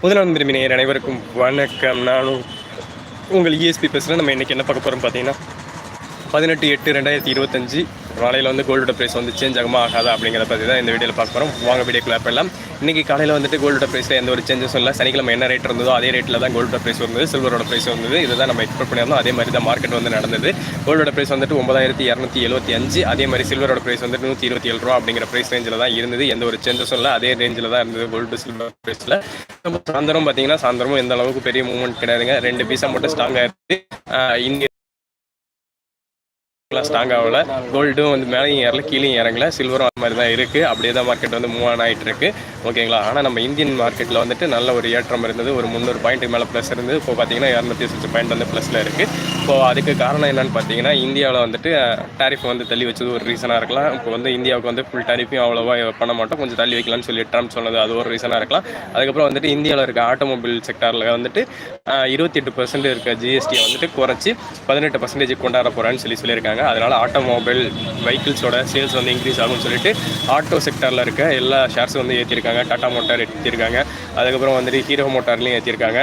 முதலாம் விரும்பினர் அனைவருக்கும் வணக்கம். நானும் உங்கள் இஎஸ்பி பேசுகிறேன் நம்ம இன்றைக்கி என்ன பார்க்க போகிறோம் பார்த்தீங்கன்னா பதினெட்டு எட்டு ரெண்டாயிரத்தி இருபத்தஞ்சு நாளையில் வந்து கோல்டோட ப்ரைஸ் வந்து சேஞ்ச் ஆகுமா ஆகாதா அப்படிங்கிறத பற்றி தான் இந்த வீடியோவில் பார்க்க போகிறோம் வாங்க வீடியோக்குள்ள பண்ணலாம் இன்றைக்கி காலையில் வந்துட்டு கோல்டோட ப்ரைஸில் எந்த ஒரு சேஞ்சஸும் இல்லை. சனிக்கிழமை என்ன ரேட் இருந்ததோ அதே ரேட்டில் தான் கோல்டோட ப்ரைஸ் வந்தது. சில்வரோட ப்ரைஸ் வந்தது. இதுதான் நம்ம எக்ஸ்பெக்ட் பண்ணியிருந்தோம். அதே மாதிரி தான் மார்க்கெட் வந்து நடந்தது. கோல்டோட ப்ரைஸ் வந்துட்டு ஒன்பதாயிரத்தி இரநூத்தி எழுபத்தி அஞ்சு அதே மாதிரி சில்வரோட ப்ரைஸ் வந்துட்டு நூற்றி இருபத்தி ஏழு ரூபா அப்படிங்கிற ப்ரைஸ் ரேஞ்சில் தான் இருந்தது. எந்த ஒரு சேஞ்சஸும் இல்லை. அதே ரேஞ்சில் தான் இருந்தது கோல்டு சில்வர் ப்ரைஸில் சாயந்தரம் பார்த்தீங்கன்னா சாயந்தரமும் எந்த அளவுக்கு பெரிய மூவ்மெண்ட் கிடையாதுங்க. ரெண்டு பீஸாக மட்டும் ஸ்ட்ராங்காக இருக்குது இந்திய ஸ்ட்ராங் ஆகல. கோல்டும் வந்து மேலேயும் ஏறல கீழே இறங்கல. சில்வரும் அந்த மாதிரி தான் இருக்குது அப்படியே தான் மார்க்கெட் வந்து மூவ் ஆன் ஆகிட்டு இருக்கு. ஓகேங்களா ஆனால் நம்ம இந்தியன் மார்க்கெட்டில் வந்துட்டு நல்ல ஒரு ஏற்றம் இருந்தது. ஒரு முந்நூறு பாயிண்ட் மேலே ப்ளஸ் இருந்தது. இப்போ பார்த்தீங்கன்னா இரநூத்தி சிக்ஸ் பாயிண்ட் வந்து ப்ளஸில் இருக்குது இப்போ அதுக்கு காரணம் என்னன்னு பார்த்தீங்கன்னா இந்தியாவில் வந்துட்டு டேரிஃப் வந்து தள்ளி வச்சது ஒரு ரீசனாக இருக்கலாம். இப்போ வந்து இந்தியாவுக்கு வந்து ஃபுல் டேரிஃபையும் அவ்வளோவா பண்ண மாட்டோம். கொஞ்சம் தள்ளி வைக்கலாம்னு சொல்லி ட்ரம்ப் சொன்னது அது ஒரு ரீசனாக இருக்கலாம். அதுக்கப்புறம் வந்துட்டு இந்தியாவில் இருக்க ஆட்டோமொபைல் செக்டாரில் வந்துட்டு இருபத்தி எட்டு பர்சன்ட் இருக்க ஜிஎஸ்டியை வந்துட்டு குறைச்சி பதினெட்டு பர்சன்டேஜ் கொண்டாட போகிறான்னு சொல்லி சொல்லியிருக்காங்க. அதனால் ஆட்டோமொபைல் வெஹிக்கிள்ஸோட சேல்ஸ் வந்து இன்க்ரீஸ் ஆகும்னு சொல்லிட்டு ஆட்டோ செக்டரில் இருக்க எல்லா ஷேர்ஸும் வந்து ஏற்றிருக்காங்க டாட்டா மோட்டார் ஏற்றிருக்காங்க அதுக்கப்புறம் வந்துட்டு ஹீரோ மோட்டார்லையும் ஏற்றிருக்காங்க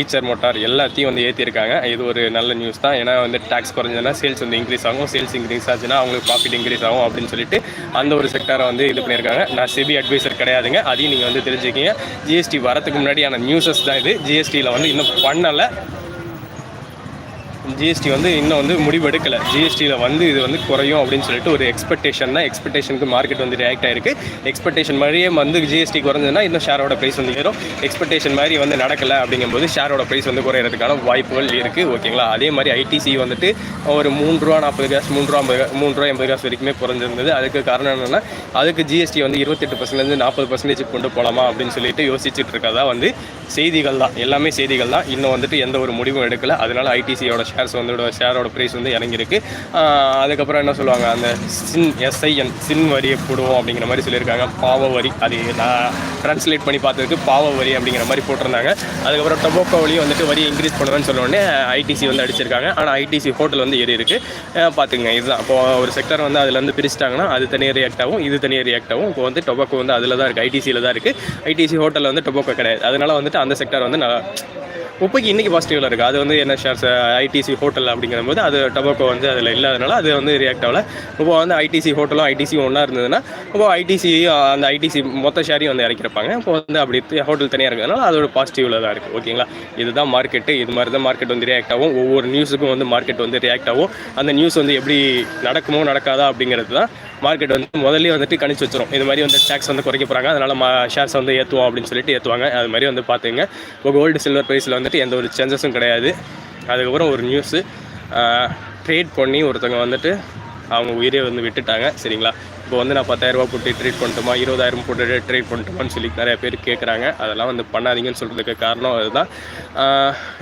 ஈச்சர் மோட்டார் எல்லாத்தையும் வந்து ஏற்றிருக்காங்க இது ஒரு நல்ல நியூஸ் தான். ஏன்னா வந்து டேக்ஸ் குறைஞ்சதுன்னா சேல்ஸ் வந்து இன்க்ரீஸ் ஆகும். சேல்ஸ் இன்க்ரீஸ் ஆச்சுன்னா அவங்களுக்கு ப்ராஃபிட் இன்க்ரீஸ் ஆகும் அப்படின்னு சொல்லிட்டு அந்த ஒரு செக்டாரை வந்து இது பண்ணியிருக்காங்க நான் செபி அட்வைசர் கிடையாதுங்க. அதையும் நீங்கள் வந்து தெரிஞ்சுக்கிங்க. ஜிஎஸ்டி வரதுக்கு முன்னாடியான நியூஸஸ் தான் இது. ஜிஎஸ்டியில் வந்து இன்னும் பண்ணலை. ஜிஎஸ்டி வந்து இன்னும் வந்து முடிவு எடுக்கலை ஜிஎஸ்டியில் வந்து இது வந்து குறையும் அப்படின்னு சொல்லிட்டு ஒரு எக்ஸ்பெக்டேஷன் தான். எக்ஸ்பெக்டேஷனுக்கு மார்க்கெட் வந்து ரியாக்ட் ஆயிருக்கு. எக்ஸ்பெக்டேஷன் மாதிரியே வந்து ஜிஎஸ்டி குறைஞ்சதுன்னா இன்னும் ஷேரோட ப்ரைஸ் வந்து ஏறும். எக்ஸ்பெக்டேஷன் மாதிரி வந்து நடக்கலை அப்படிங்கும்போது ஷேரோட ப்ரைஸ் வந்து குறையிறதுக்கான வாய்ப்புகள் இருக்குது ஓகேங்களா அதே மாதிரி ஐடிசி வந்துட்டு ஒரு மூணு ரூபா நாற்பது காசு மூணு ரூபா ஐம்பது மூணு ரூபா எண்பது காசு வரைக்குமே குறைஞ்சிருந்தது. அதுக்கு காரணம் என்னென்னா அதுக்கு ஜிஎஸ்டி வந்து இருபத்தெட்டு பர்சன்ட்லேருந்து நாற்பது பர்சன்டேஜ் கொண்டு போகலாமா அப்படின்னு சொல்லிட்டு யோசிச்சுட்டு இருக்கதா வந்து செய்திகள் தான். எல்லாமே செய்திகள் தான். இன்னும் வந்துட்டு எந்த ஒரு முடிவும் எடுக்கல. அதனால ஐடிசியோட ஷேர்ஸ் வந்து ஷேரோட ப்ரைஸ் வந்து இறங்கியிருக்கு. அதுக்கப்புறம் என்ன சொல்லுவாங்க அந்த சின் எஸ்ஐஎன் சின் வரியை போடுவோம் அப்படிங்கிற மாதிரி சொல்லியிருக்காங்க. பாவ வரி அது நான் ட்ரான்ஸ்லேட் பண்ணி பார்த்ததுக்கு பாவ வரி அப்படிங்கிற மாதிரி போட்டிருந்தாங்க. அதுக்கப்புறம் டொபோக்கோ வழியும் வந்துட்டு வரி இன்க்ரீஸ் பண்ணுவேன்னு சொன்னோடனே ஐடிசி வந்து அடிச்சிருக்காங்க. ஆனால் ஐடிசி ஹோட்டல் வந்து ஏறி இருக்குது பார்த்துங்க இதுதான். இப்போ ஒரு செக்டர் வந்து அதுலேருந்து பிரிச்சிட்டாங்கன்னா அது தனியாக ரியாக்ட் ஆகும் இது தனியாக ரியாக்ட் ஆகும். இப்போ வந்து டொபாக்கோ வந்து அதில் தான் இருக்குது ஐடிசியில் தான் இருக்குது ஐடிசி ஹோட்டலில் வந்து டொபாக்கோ கிடையாது. அதனால வந்துட்டு அந்த செக்டர் வந்து நான் இப்போக்கி இன்றைக்கி பாசிட்டிவில் இருக்குது அது வந்து என்ன ஷேர்ஸ் ஐடிசி ஹோட்டல் அப்படிங்கிற போது அது டொபாக்கோ வந்து அதில் இல்லாதனால அது வந்து ரியாக்ட் ஆகல. இப்போ வந்து ஐடிசி ஹோட்டலும் ஐடிசி ஒன்றா இருந்ததுன்னா இப்போ ஐடிசி அந்த ஐடிசி மொத்த ஷேரையும் வந்து இறக்கிருப்பாங்க இப்போ வந்து அப்படி ஹோட்டல் தனியாக இருக்கிறதுனால அதோட பாசிட்டிவில் தான் இருக்குது ஓகேங்களா இதுதான் மார்க்கெட்டு இது மாதிரி தான் மார்க்கெட் வந்து ரியாக்ட் ஆகும். ஒவ்வொரு நியூஸுக்கும் வந்து மார்க்கெட் வந்து ரியாக்ட் ஆகும். அந்த நியூஸ் வந்து எப்படி நடக்குமோ நடக்காதா அப்படிங்கிறது தான் மார்க்கெட் வந்து முதல்ல வந்துட்டு கணிச்சு வச்சிரும். இது மாதிரி வந்து டேக்ஸ் வந்து குறைக்க போகிறாங்க அதனால் மா ஷேர்ஸ் வந்து ஏற்றுவோம் அப்படின்னு சொல்லிட்டு ஏற்றுவாங்க அது மாதிரி வந்து பார்த்துங்க இப்போ கோல்டு சில்வர் ப்ரைஸில் வந்துட்டு எந்த ஒரு சேஞ்சஸும் கிடையாது. அதுக்கப்புறம் ஒரு நியூஸு ட்ரேட் பண்ணி ஒருத்தவங்க வந்துட்டு அவங்க உயிரே வந்து விட்டுட்டாங்க. சரிங்களா? இப்போ வந்து நான் பத்தாயிரரூபா போட்டு ட்ரீட் பண்ணிட்டோமா? இருபதாயிரம் போட்டு ட்ரீட் பண்ணிட்டோமான்னு சொல்லி நிறைய பேர் கேட்குறாங்க அதெல்லாம் வந்து பண்ணாதீங்கன்னு சொல்கிறதுக்கு காரணம் அதுதான்.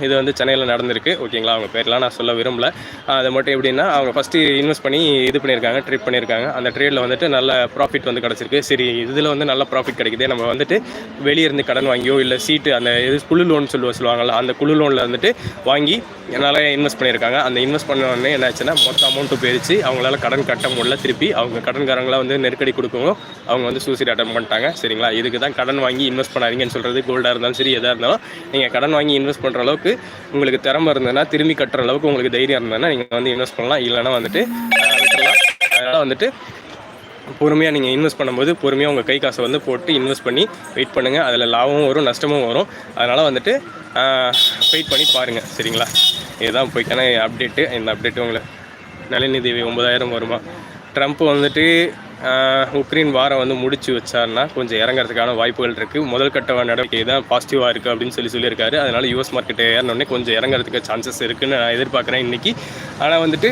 இது வந்து சென்னையில் நடந்திருக்கு. ஓகேங்களா? அவங்க பேர்லாம் நான் சொல்ல விரும்பல. அது மட்டும் எப்படின்னா அவங்க ஃபஸ்ட்டு இன்வெஸ்ட் பண்ணி இது பண்ணியிருக்காங்க ட்ரீட் பண்ணியிருக்காங்க. அந்த ட்ரேடில் வந்துட்டு நல்ல ப்ராஃபிட் வந்து கிடச்சிருக்கு. சரி இதில் வந்து நல்ல ப்ராஃபிட் கிடைக்குது. நம்ம வந்துட்டு வெளியே இருந்து கடன் வாங்கியோ இல்லை சீட்டு அந்த இது குழு லோன் சொல்லுவ சொல்லுவாங்கள்ல அந்த குழு லோனில் வந்துட்டு வாங்கி என்னால் இன்வெஸ்ட் பண்ணியிருக்காங்க. அந்த இன்வெஸ்ட் பண்ண உடனே என்னாச்சுன்னா மொத்த அமௌண்ட்டு போயிடுச்சு அவங்களால கடன் கட்ட முடியல. திருப்பி அவங்க கடன்காரங்களை வந்து நெருக்கடி கொடுக்கவும் அவங்க வந்து சூசைட் அட்டம் பண்ணிட்டாங்க. சரிங்களா? இதுக்கு தான் கடன் வாங்கி இன்வெஸ்ட் பண்ணாதீங்கன்னு சொல்கிறது கோல்டாக இருந்தாலும் சரி எதாக இருந்தாலும். நீங்கள் கடன் வாங்கி இன்வெஸ்ட் பண்ணுற அளவுக்கு உங்களுக்கு திறமை இருந்ததுன்னா திரும்பி கட்டுற அளவுக்கு உங்களுக்கு தைரியம் இருந்ததுன்னா நீங்கள் வந்து இன்வெஸ்ட் பண்ணலாம். இல்லைன்னா வந்துட்டு அதனால் வந்துட்டு பொறுமையாக நீங்கள் இன்வெஸ்ட் பண்ணும்போது பொறுமையாக உங்கள் கை காசை வந்து போட்டு இன்வெஸ்ட் பண்ணி வெயிட் பண்ணுங்கள் அதில் லாபமும் வரும் நஷ்டமும் வரும். அதனால் வந்துட்டு வெயிட் பண்ணி பாருங்கள் சரிங்களா? இதுதான் போய்க்கான அப்டேட்டு இந்த அப்டேட்டு உங்களை நளினி தேவி ஒன்பதாயிரம் வருமா? ட்ரம்ப் வந்துட்டு உக்ரைன் வாரம் வந்து முடிச்சு வச்சாருன்னா கொஞ்சம் இறங்குறதுக்கான வாய்ப்புகள் இருக்குது முதல் கட்ட நடவடிக்கை தான் பாசிட்டிவாக இருக்குது அப்படின்னு சொல்லி சொல்லியிருக்காரு. அதனால் யூஎஸ் மார்க்கெட் ஏறினோடனே கொஞ்சம் இறங்குறதுக்கு சான்சஸ் இருக்குன்னு நான் எதிர்பார்க்குறேன் இன்றைக்கி ஆனால் வந்துட்டு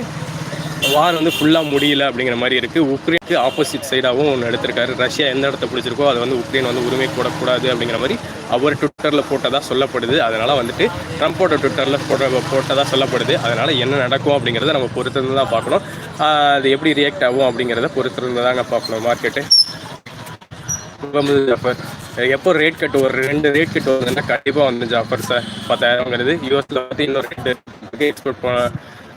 வார் வந்து ஃபுல்லாக முடியல அப்படிங்கிற மாதிரி இருக்குது உக்ரைனுக்கு ஆப்போசிட் சைடாகவும் ஒன்று எடுத்திருக்காரு. ரஷ்யா எந்த இடத்த பிடிச்சிருக்கோ அதை வந்து உக்ரைன் வந்து உரிமை கூடக்கூடாது அப்படிங்கிற மாதிரி அவர் ட்விட்டரில் போட்டதாக சொல்லப்படுது. அதனால் வந்துட்டு ட்ரம்ப்போட ட்விட்டரில் போட்ட போட்டதாக சொல்லப்படுது. அதனால் என்ன நடக்கும் அப்படிங்கிறத நம்ம பொறுத்திருந்து தான் பார்க்கணும் அது எப்படி ரியாக்ட் ஆகும் அப்படிங்கிறத பொறுத்திருந்து தாங்க பார்க்கணும் மார்க்கெட்டு முகமது ஜாஃபர். எப்போ ரேட் கட்டு ஒரு ரெண்டு ரேட் கட் வருதுன்னா கண்டிப்பாக வந்து ஜாஃபர் சார் பத்தாயிரங்கிறது யூஎஸில் வந்து இன்னும் ரெண்டு எக்ஸ்போர்ட்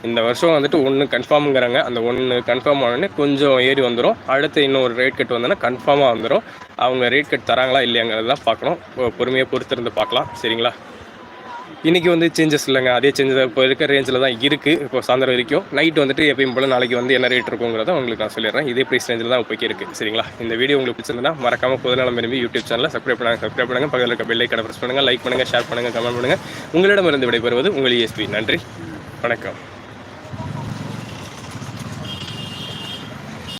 இந்த வருஷம் வந்துட்டு ஒன்று கன்ஃபார்முங்கிறாங்க அந்த ஒன்று கன்ஃபார்ம் ஆனோடனே கொஞ்சம் ஏறி வந்துடும் அடுத்து இன்னும் ஒரு ரேட் கட் வந்தோன்னா கன்ஃபார்மாக வந்துடும் அவங்க ரேட் கட் தராங்களா இல்லையாங்கிறது தான் பார்க்கணும். பொறுமையாக பொறுத்திருந்து பார்க்கலாம். சரிங்களா? இன்றைக்கி வந்து சேஞ்சஸ் இல்லைங்க. அதே சேஞ்சஸ் இப்போ இருக்கிற ரேஞ்சில் தான் இருக்குது இப்போ சாயந்தரம் வரைக்கும் நைட் வந்துட்டு எப்பயும் போல் நாளைக்கு வந்து என்ன ரேட் இருக்குங்கிறத உங்களுக்கு நான் சொல்லிடுறேன். இதே ப்ரைஸ் ரேஞ்சில் தான் இப்போக்கி இருக்குது சரிங்களா? இந்த வீடியோ உங்களுக்கு பிடிச்சிருந்தா மறக்காம பொதுநலம் விரும்பி யூடியூப் சேனலில் சப்ஸ்கிரைப் பண்ணுங்கள் சப்ஸ்கிரைப் பண்ணுங்கள் பக்கத்தில் இருக்க பெல்லை கடை ப்ரெஸ் பண்ணுங்கள் லைக் பண்ணுங்கள் ஷேர் பண்ணுங்கள் கமெண்ட் பண்ணுங்கள் உங்களிடமிருந்து விடைபெறுவது உங்கள் இஎஸ்பி நன்றி. வணக்கம்.